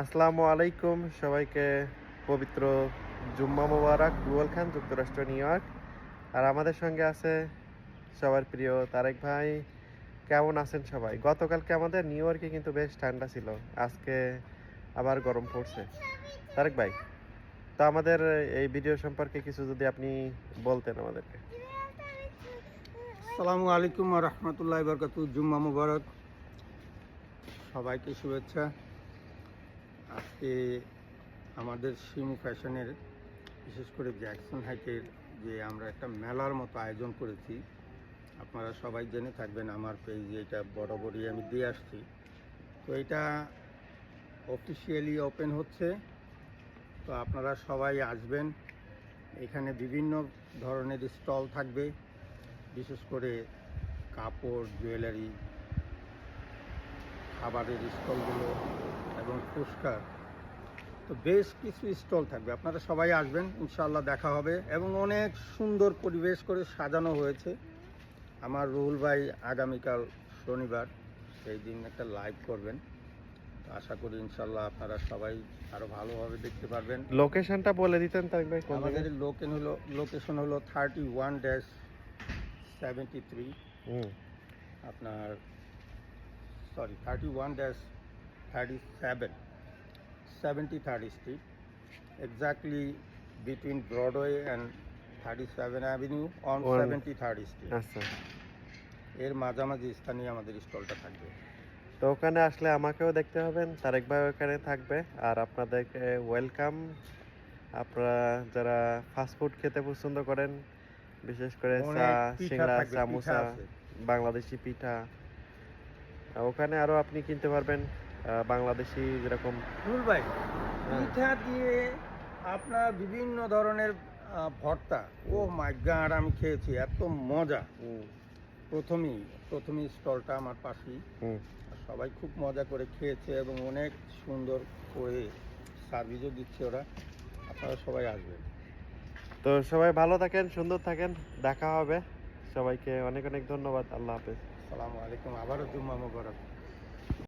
আসসালামু আলাইকুম সবাইকে, পবিত্র জুম্মা মোবারক, রুয়েল খান, যুক্তরাষ্ট্র, নিউ ইয়র্ক। আর আমাদের সঙ্গে আছে সবার প্রিয় তারেক ভাই। কেমন আছেন সবাই? গতকালকে আমাদের নিউ ইয়র্কে কিন্তু বেশ ঠান্ডা ছিল। আজকে আবার গরম পড়ছে। তারেক ভাই, তো আমাদের এই ভিডিও সম্পর্কে কিছু যদি আপনি বলতেন আমাদেরকে। আসসালামু আলাইকুম রহমতুল্লাহ বরকাতু জুম্মা মুবারক। সবাইকে শুভেচ্ছা। আজকে আমাদের শিমু ফ্যাশনের, বিশেষ করে জ্যাকসন হাইটের যে আমরা একটা মেলার মতো আয়োজন করেছি, আপনারা সবাই জেনে থাকবেন আমার পেজে এটা বরাবরই আমি দিয়ে আসছি। তো এটা অফিসিয়ালি ওপেন হচ্ছে। তো আপনারা সবাই আসবেন। এখানে বিভিন্ন ধরনের স্টল থাকবে, বিশেষ করে কাপড়, জুয়েলারি, খাবারের স্টলগুলো এবং পুরস্কার তো বেশ কিছু স্টল থাকবে। আপনারা সবাই আসবেন ইনশাল্লাহ দেখা হবে এবং অনেক সুন্দর পরিবেশ করে সাজানো হয়েছে। আমার রুহুল ভাই আগামীকাল শনিবার সেই দিন একটা লাইভ করবেন। তো আশা করি ইনশাল্লাহ আপনারা সবাই আরও ভালোভাবে দেখতে পারবেন। লোকেশনটা বলে দিতেন তাই ভাই আমাদের? লোকেন হলো লোকেশন হলো thirty one dash seventy three আপনার sorry thirty one dash thirty seven seventy third street exactly between Broadway and thirty seven avenue on On- seventy third street আচ্ছা এর মাঝামাঝি স্থানে আমাদের স্টলটা থাকবে। তো ওখানে আসলে আমাকেও দেখতে হবেন তারেক ভাই ওখানে থাকবে। আর আপনাদেরকে ওয়েলকাম আপনারা যারা ফাস্টফুড খেতে পছন্দ করেন বিশেষ করে চা অনেক পিঠা সিংড়া থাকবে, পিঠা সামোসা আছে। বাংলাদেশি পিঠা। আর ওখানে আরও আপনি কিনতে পারবেন বাংলাদেশি যেরকম রুল ভাই হ্যাঁ। পিঠা দিয়ে আপনার বিভিন্ন ধরনের ভর্তা। ও মাই গাড আমি খেয়েছি এত মজা। প্রথমেই প্রথমেই স্টলটা আমার পাশেই। হুম। সবাই খুব মজা করে খেয়েছে এবং অনেক সুন্দর করে সার্ভিসও দিচ্ছে ওরা। আপনারা সবাই আসবেন। তো সবাই ভালো থাকেন সুন্দর থাকেন। দেখা হবে। সবাইকে অনেক অনেক ধন্যবাদ। আল্লাহ হাফেজ। আসসালামু আলাইকুম। আবারও জুম্মা মোবারক।